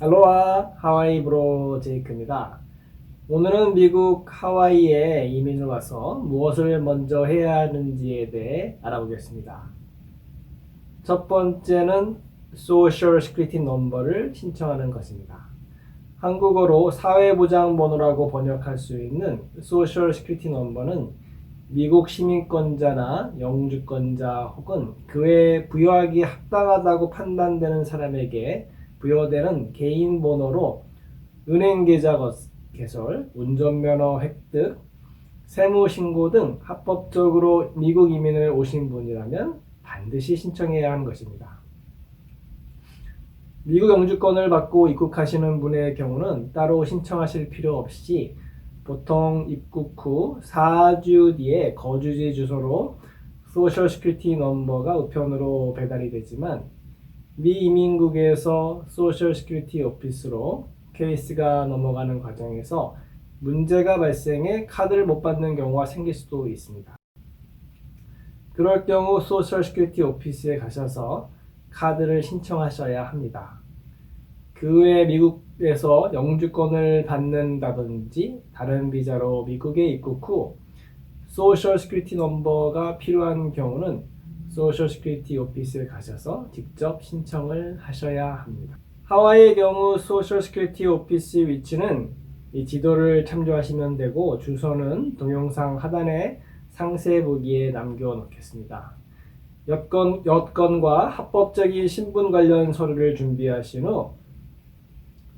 알로하 하와이 브로 제이크입니다. 오늘은 미국 하와이에 이민을 와서 무엇을 먼저 해야 하는지에 대해 알아보겠습니다. 첫 번째는 소셜 시큐리티 넘버를 신청하는 것입니다. 한국어로 사회보장번호라고 번역할 수 있는 소셜 시큐리티 넘버는 미국 시민권자나 영주권자 혹은 그에 부여하기 합당하다고 판단되는 사람에게 부여되는 개인 번호로 은행 계좌 거- 개설, 운전면허 획득, 세무 신고 등 합법적으로 미국 이민을 오신 분이라면 반드시 신청해야 하는 것입니다. 미국 영주권을 받고 입국하시는 분의 경우는 따로 신청하실 필요 없이 보통 입국 후 4주 뒤에 거주지 주소로 소셜 시큐리티 넘버가 우편으로 배달이 되지만 미이민국에서 소셜 시큐리티 오피스로 케이스가 넘어가는 과정에서 문제가 발생해 카드를 못 받는 경우가 생길 수도 있습니다. 그럴 경우 소셜 시큐리티 오피스에 가셔서 카드를 신청하셔야 합니다. 그 외에 미국에서 영주권을 받는다든지 다른 비자로 미국에 입국 후 소셜 시큐리티 넘버가 필요한 경우는 소셜 시큐리티 오피스에 가셔서 직접 신청을 하셔야 합니다. 하와이의 경우 소셜 시큐리티 오피스 위치는 이 지도를 참조하시면 되고 주소는 동영상 하단에 상세 보기에 남겨 놓겠습니다. 여권, 여권과 합법적인 신분 관련 서류를 준비하신 후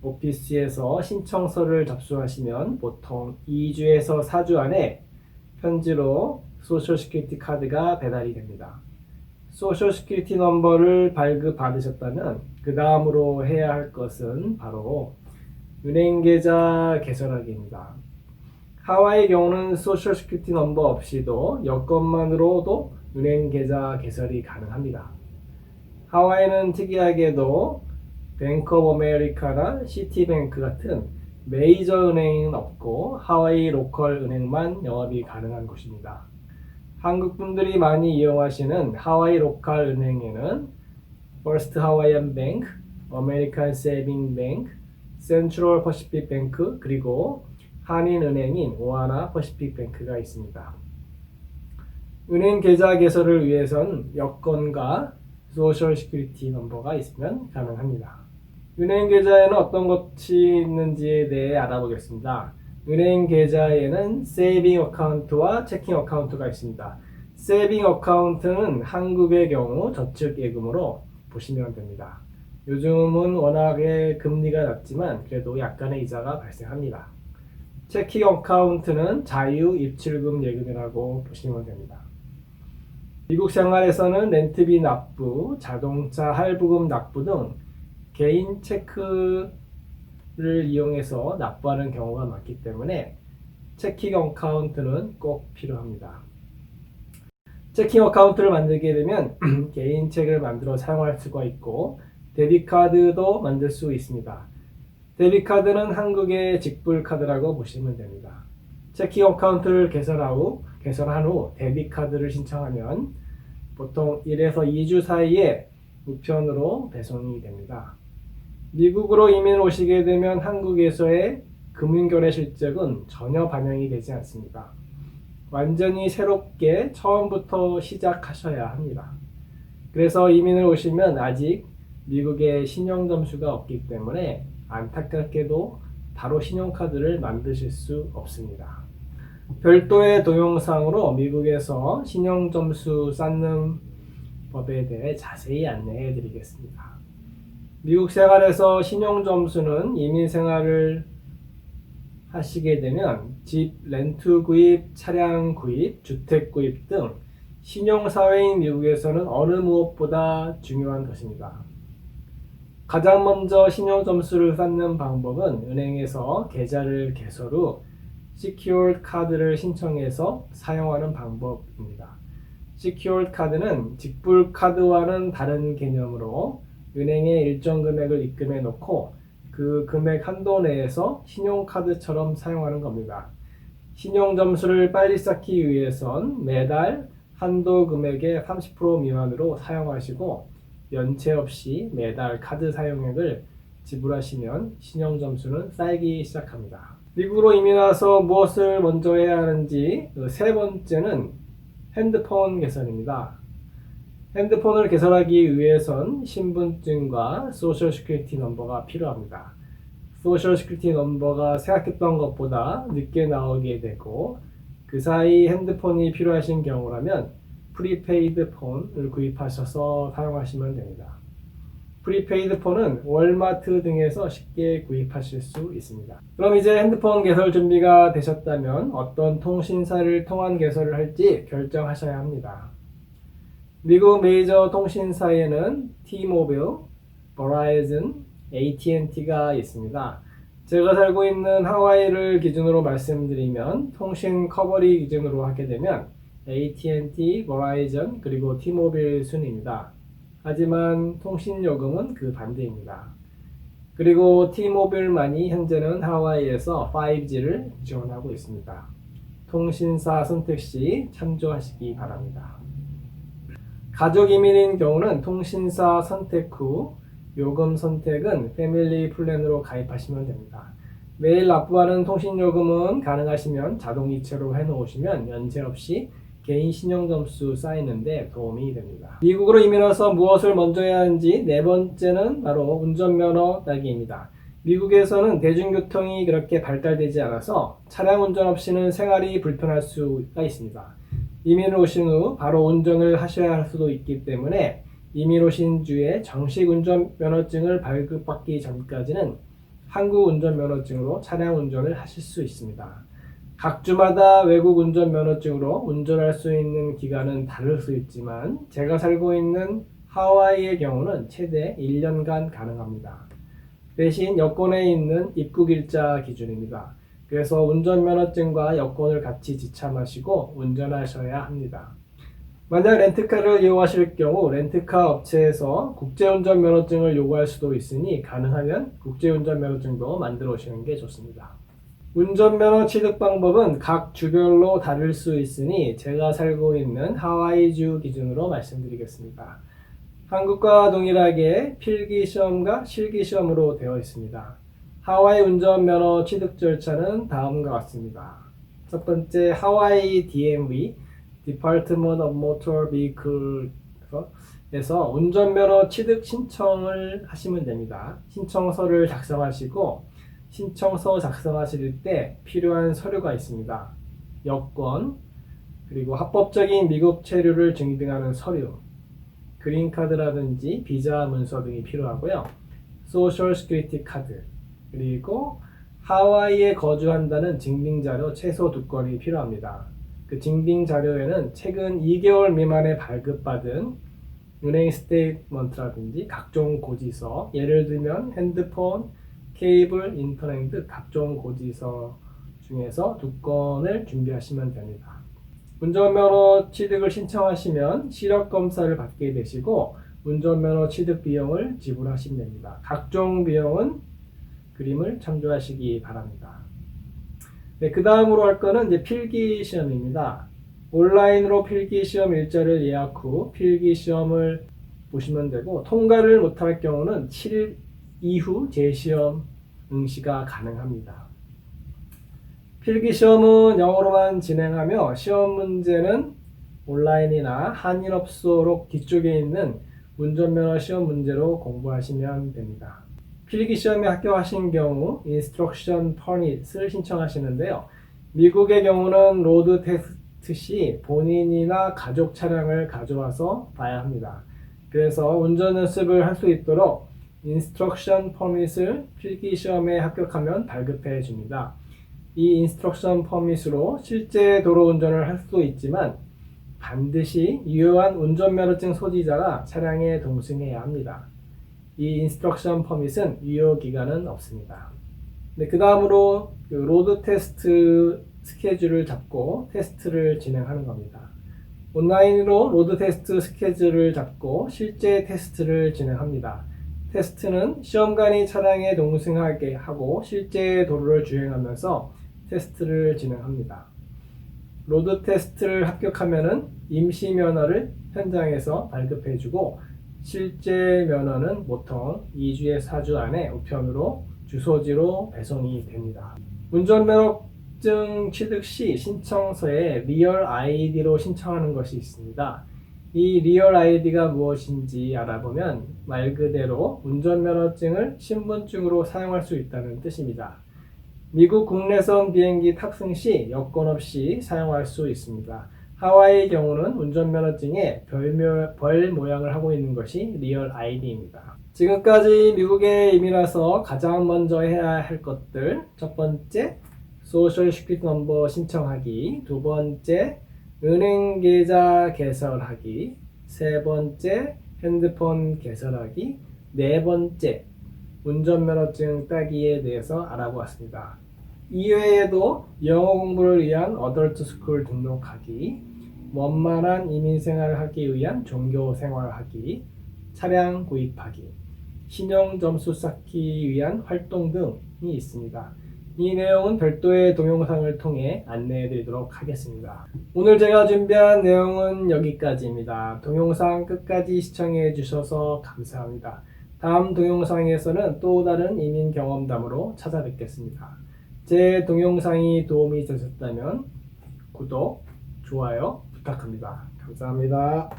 오피스에서 신청서를 접수하시면 보통 2주에서 4주 안에 편지로 소셜 시큐리티 카드가 배달이 됩니다. 소셜 시큐리티 넘버를 발급 받으셨다면 그 다음으로 해야 할 것은 바로 은행 계좌 개설하기입니다. 하와이 경우는 소셜 시큐리티 넘버 없이도 여권만으로도 은행 계좌 개설이 가능합니다. 하와이는 특이하게도 뱅크 오브 아메리카나 시티뱅크 같은 메이저 은행은 없고 하와이 로컬 은행만 영업이 가능한 곳입니다. 한국 분들이 많이 이용하시는 하와이 로컬 은행에는 First Hawaiian Bank, American Saving Bank, Central Pacific Bank 그리고 한인 은행인 오하나 퍼시픽 뱅크가 있습니다. 은행 계좌 개설을 위해선 여권과 소셜 시큐리티 넘버가 있으면 가능합니다. 은행 계좌에는 어떤 것이 있는지에 대해 알아보겠습니다. 은행 계좌에는 세이빙 어카운트와 체킹 어카운트가 있습니다. 세이빙 어카운트는 한국의 경우 저축 예금으로 보시면 됩니다. 요즘은 워낙에 금리가 낮지만 그래도 약간의 이자가 발생합니다. 체킹 어카운트는 자유 입출금 예금이라고 보시면 됩니다. 미국 생활에서는 렌트비 납부, 자동차 할부금 납부 등 개인 체크 를 이용해서 납부하는 경우가 많기 때문에 체킹 어카운트는 꼭 필요합니다. 체킹 어카운트를 만들게 되면 개인 책을 만들어 사용할 수가 있고 데뷔 카드도 만들 수 있습니다. 데뷔 카드는 한국의 직불 카드라고 보시면 됩니다. 체킹 어카운트를 개설한 후, 개설한 후 데뷔 카드를 신청하면 보통 1에서 2주 사이에 우편으로 배송이 됩니다. 미국으로 이민 오시게 되면 한국에서의 금융거래 실적은 전혀 반영이 되지 않습니다. 완전히 새롭게 처음부터 시작하셔야 합니다. 그래서 이민을 오시면 아직 미국에 신용 점수가 없기 때문에 안타깝게도 바로 신용카드를 만드실 수 없습니다. 별도의 동영상으로 미국에서 신용 점수 쌓는 법에 대해 자세히 안내해 드리겠습니다. 미국 생활에서 신용 점수는 이민 생활을 하시게 되면 집 렌트 구입, 차량 구입, 주택 구입 등 신용 사회인 미국에서는 어느 무엇보다 중요한 것입니다. 가장 먼저 신용 점수를 쌓는 방법은 은행에서 계좌를 개설 후 시큐어드 카드를 신청해서 사용하는 방법입니다. 시큐어드 카드는 직불 카드와는 다른 개념으로 은행에 일정 금액을 입금해 놓고 그 금액 한도 내에서 신용카드처럼 사용하는 겁니다. 신용 점수를 빨리 쌓기 위해선 매달 한도 금액의 30% 미만으로 사용하시고 연체 없이 매달 카드 사용액을 지불하시면 신용 점수는 쌓이기 시작합니다. 미국으로 이민 와서 무엇을 먼저 해야 하는지 그세 번째는 핸드폰 개설입니다. 핸드폰을 개설하기 위해선 신분증과 소셜 시큐리티 넘버가 필요합니다. 소셜 시큐리티 넘버가 생각했던 것보다 늦게 나오게 되고 그 사이 핸드폰이 필요하신 경우라면 프리페이드 폰을 구입하셔서 사용하시면 됩니다. 프리페이드 폰은 월마트 등에서 쉽게 구입하실 수 있습니다. 그럼 이제 핸드폰 개설 준비가 되셨다면 어떤 통신사를 통한 개설을 할지 결정하셔야 합니다. 미국 메이저 통신사에는 T-모빌, 버라이즌, AT&T가 있습니다. 제가 살고 있는 하와이를 기준으로 말씀드리면 통신 커버리 기준으로 하게 되면 AT&T, 버라이전 그리고 T-모빌 순입니다. 하지만 통신 요금은 그 반대입니다. 그리고 T-모빌만이 현재는 하와이에서 5G를 지원하고 있습니다. 통신사 선택 시 참조하시기 바랍니다. 가족 이민인 경우는 통신사 선택 후 요금 선택은 패밀리 플랜으로 가입하시면 됩니다. 매일 납부하는 통신 요금은 가능하시면 자동 이체로 해놓으시면 연체 없이 개인 신용 점수 쌓이는데 도움이 됩니다. 미국으로 이민 와서 무엇을 먼저 해야 하는지 네 번째는 바로 운전면허 따기입니다. 미국에서는 대중교통이 그렇게 발달되지 않아서 차량 운전 없이는 생활이 불편할 수가 있습니다. 이민 오신 후 바로 운전을 하셔야 할 수도 있기 때문에 이민 오신 주에 정식 운전면허증을 발급받기 전까지는 한국 운전면허증으로 차량 운전을 하실 수 있습니다. 각 주마다 외국 운전면허증으로 운전할 수 있는 기간은 다를 수 있지만 제가 살고 있는 하와이의 경우는 최대 1년간 가능합니다. 대신 여권에 있는 입국일자 기준입니다. 그래서 운전면허증과 여권을 같이 지참하시고 운전하셔야 합니다. 만약 렌트카를 이용하실 경우 렌트카 업체에서 국제운전 면허증을 요구할 수도 있으니 가능하면 국제운전 면허증도 만들어 오시는 게 좋습니다. 운전면허 취득 방법은 각 주별로 다를 수 있으니 제가 살고 있는 하와이주 기준으로 말씀드리겠습니다. 한국과 동일하게 필기 시험과 실기 시험으로 되어 있습니다. 하와이 운전면허 취득 절차는 다음과 같습니다. 첫 번째 하와이 DMV Department of Motor Vehicle에서 운전면허 취득 신청을 하시면 됩니다. 신청서를 작성하시고 신청서 작성하실 때 필요한 서류가 있습니다. 여권, 그리고 합법적인 미국 체류를 증빙하는 서류, 그린카드라든지 비자 문서 등이 필요하고요. 소셜 스큐리티 카드, 그리고 하와이에 거주한다는 증빙 자료 최소 두 건이 필요합니다. 그 증빙 자료에는 최근 2개월 미만에 발급받은 은행 스테이트먼트라든지 각종 고지서, 예를 들면 핸드폰, 케이블, 인터넷 등 각종 고지서 중에서 두 건을 준비하시면 됩니다. 운전면허 취득을 신청하시면 시력 검사를 받게 되시고 운전면허 취득 비용을 지불하시면 됩니다. 각종 비용은 그림을 참조하시기 바랍니다. 네, 그 다음으로 할 거는 이제 필기 시험입니다. 온라인으로 필기 시험 일자를 예약 후 필기 시험을 보시면 되고 통과를 못할 경우는 7일 이후 재시험 응시가 가능합니다. 필기 시험은 영어로만 진행하며 시험 문제는 온라인이나 한인업소록 뒤쪽에 있는 운전면허 시험 문제로 공부하시면 됩니다. 필기 시험에 합격하신 경우 인스트럭션 퍼닛을 신청하시는데요. 미국의 경우는 로드 테스트 시 본인이나 가족 차량을 가져와서 봐야 합니다. 그래서 운전 연습을 할 수 있도록 인스트럭션 퍼밋을 필기 시험에 합격하면 발급해 줍니다. 이 인스트럭션 퍼밋으로 실제 도로 운전을 할 수도 있지만 반드시 유효한 운전면허증 소지자가 차량에 동승해야 합니다. 이 인스트럭션 퍼밋은 유효 기간은 없습니다. 네, 그 다음으로 그 로드 테스트 스케줄을 잡고 테스트를 진행하는 겁니다. 온라인으로 로드 테스트 스케줄을 잡고 실제 테스트를 진행합니다. 테스트는 시험관이 차량에 동승하게 하고 실제 도로를 주행하면서 테스트를 진행합니다. 로드 테스트를 합격하면은 임시 면허를 현장에서 발급해주고 실제 면허는 보통 2주에서 4주 안에 우편으로 주소지로 배송이 됩니다. 운전면허증 취득 시 신청서에 리얼 아이디로 신청하는 것이 있습니다. 이 리얼 아이디가 무엇인지 알아보면 말 그대로 운전면허증을 신분증으로 사용할 수 있다는 뜻입니다. 미국 국내선 비행기 탑승 시 여권 없이 사용할 수 있습니다. 하와이의 경우는 운전면허증에 별묘, 벌 모양을 하고 있는 것이 리얼 아이디입니다. 지금까지 미국에 이민 와서 가장 먼저 해야 할 것들. 첫 번째 소셜 시큐리티 넘버 신청하기. 두 번째 은행 계좌 개설하기. 세 번째 핸드폰 개설하기. 네 번째 운전면허증 따기에 대해서 알아보았습니다. 이외에도 영어 공부를 위한 어덜트 스쿨 등록하기 원만한 이민 생활을 하기 위한 종교 생활하기 차량 구입하기 신용 점수 쌓기 위한 활동 등이 있습니다. 이 내용은 별도의 동영상을 통해 안내해 드리도록 하겠습니다. 오늘 제가 준비한 내용은 여기까지입니다. 동영상 끝까지 시청해 주셔서 감사합니다. 다음 동영상에서는 또 다른 이민 경험담으로 찾아뵙겠습니다. 제 동영상이 도움이 되셨다면 구독, 좋아요 부탁합니다. 감사합니다.